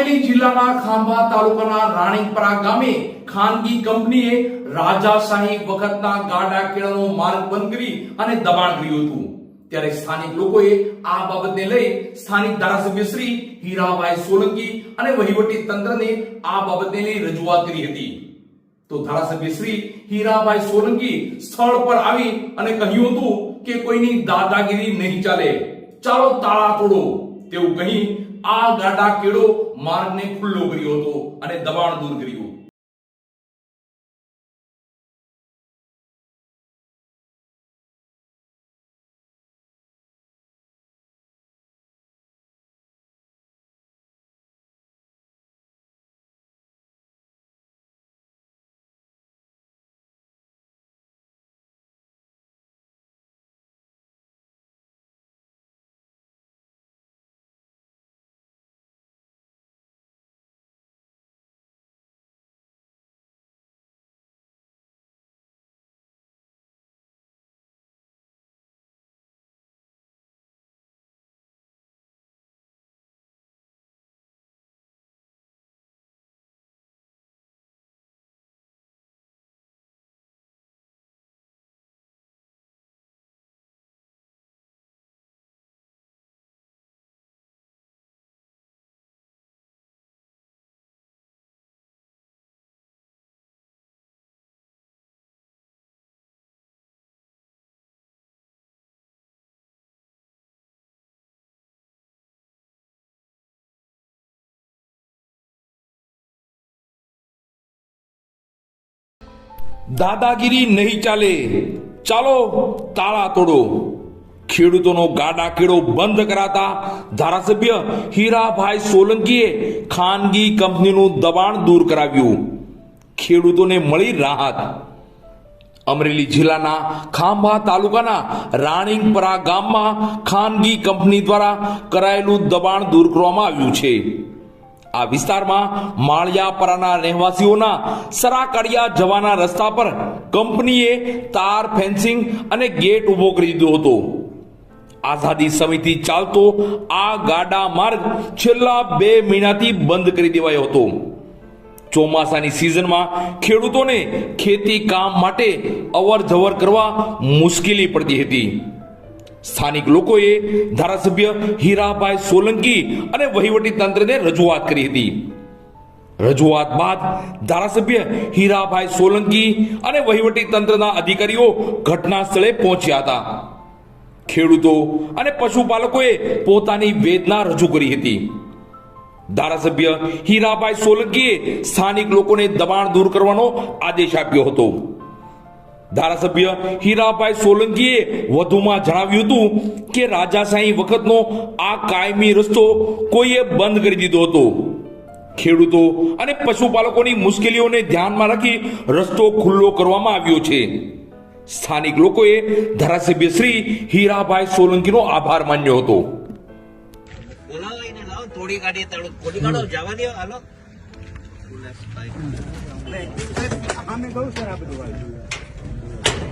અમરેલી જિલ્લાના ખાંભા તાલુકાના રાણીપરા ગામે ખાનગી કંપનીએ રાજાશાહી વખતના ગાડા કેળાનો માર્ગ બંધ કરી અને દબાણ કર્યું હતું. ત્યારે સ્થાનિક લોકોએ આ બાબતને લઈ સ્થાનિક ધારાસભ્ય શ્રી હીરાભાઈ સોલંકી અને વહીવટી તંત્રને આ બાબતને લઈ રજૂઆત કરી હતી. તો ધારાસભ્ય શ્રી હીરાભાઈ સોલંકી સ્થળ પર આવી અને કહ્યું હતું કે કોઈની દાદાગીરી નહીં ચાલે. ચાલો તાળા તોડો. તેવું કહી આ ગાડા કેળો માર્ગને ખુલ્લો કર્યો હતો અને દબાણ દૂર કર્યું. દાદાગીરી નહીં ચાલે. ચાલો તાળા તોડો. ખેડૂતોનો ગાડા કેળો બંધ કરાતા ધારાસભ્ય હીરાભાઈ સોલંકીએ ખાનગી કંપનીનું દબાણ દૂર કરાવ્યું. ખેડૂતોને મળી રાહત. અમરેલી જિલ્લાના ખાંભા તાલુકાના રાણીંગપરા ગામમાં ખાનગી કંપની દ્વારા કરાયેલું દબાણ દૂર કરવામાં આવ્યું છે. આ વિસ્તારમાં માળિયાપરાના રહેવાસીઓના સરાકડિયા જવાના રસ્તા પર કંપનીએ તાર ફેન્સિંગ અને ગેટ ઊભો કરી દીધો હતો. આઝાદી સમિતિ ચાલતો આ ગાડા માર્ગ છેલ્લા બે મહિનાથી બંધ કરી દેવાયો હતો. ચોમાસાની સિઝનમાં ખેડૂતોને ખેતી કામ માટે અવર જવર કરવા મુશ્કેલી પડતી હતી. સ્થાનિક લોકોએ ધારાસભ્ય હીરાભાઈ સોલંકી અને વહીવટી તંત્રને રજૂઆત કરી હતી. રજૂઆત બાદ ધારાસભ્ય હીરાભાઈ સોલંકી અને વહીવટી તંત્રના અધિકારીઓ ઘટના સ્થળે પહોંચ્યા હતા. ખેડૂતો અને પશુપાલકોએ પોતાની વેદના રજૂ કરી હતી. ધારાસભ્ય હીરાભાઈ સોલંકીએ સ્થાનિક લોકોને દબાણ દૂર કરવાનો આદેશ આપ્યો હતો. ધારાસભ્ય હીરાભાઈ સોલંકીએ વધુમાં જણાવ્યું હતું કે રાજાશાહી વખતનો આ કાયમી રસ્તો કોઈએ બંધ કરી દીધો હતો. ખેડૂતો અને પશુપાલકોની મુશ્કેલીઓને ધ્યાનમાં રાખી રસ્તો ખુલ્લો કરવામાં આવ્યો છે. સ્થાનિક લોકોએ ધારાસભ્ય શ્રી હીરાભાઈ સોલંકીનો આભાર માન્યો હતો. થોડી થોડી કાઢો જવા દો હાલો તો તો મજબૂતી પૈસા ને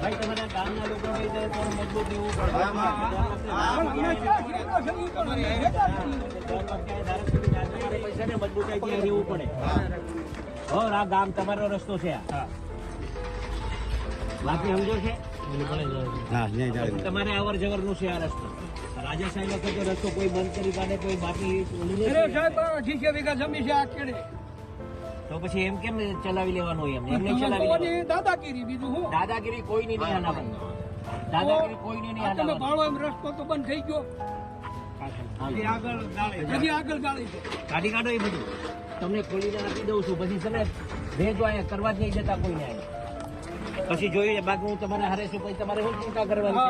ભાઈ તમારા ગામના લોકો હોય તો તો મજબૂત રહેવું પડે. પૈસા ને રહેવું પડે. હો. આ ગામ તમારો રસ્તો છે આ. બાકી સમજો છે? તમારે અવર જવરનું છે આ રસ્તો. રાજાશાહી વખતે રસ્તો કોઈ બંધ કરી કાઢે કોઈ બાકી સાહેબ ઠીસે વીઘા જમી છે આ કેળે તો પછી એમ કેમ ચલાવી લેવાનું હોય એમને? એમને ચલાવી દાદાગીરી બીજું હું દાદાગીરી કોઈ નહીં હલાવવાની દાદાગીરી કોઈ નહીં આ તમે ભાળો એમ રસ્તો તો બંધ થઈ ગયો. હજી આગળ ગાળી. કાઢી કાઢો એ બધું. તમને ખોલીને આપી દઉં છું. પછી તમે ભેજો અહીંયા કરવા જ નહીં જતા કોઈને. પછી જોઈએ બાકી હું તમારે હારે છું પછી તમારે શું ચિંતા કરવાની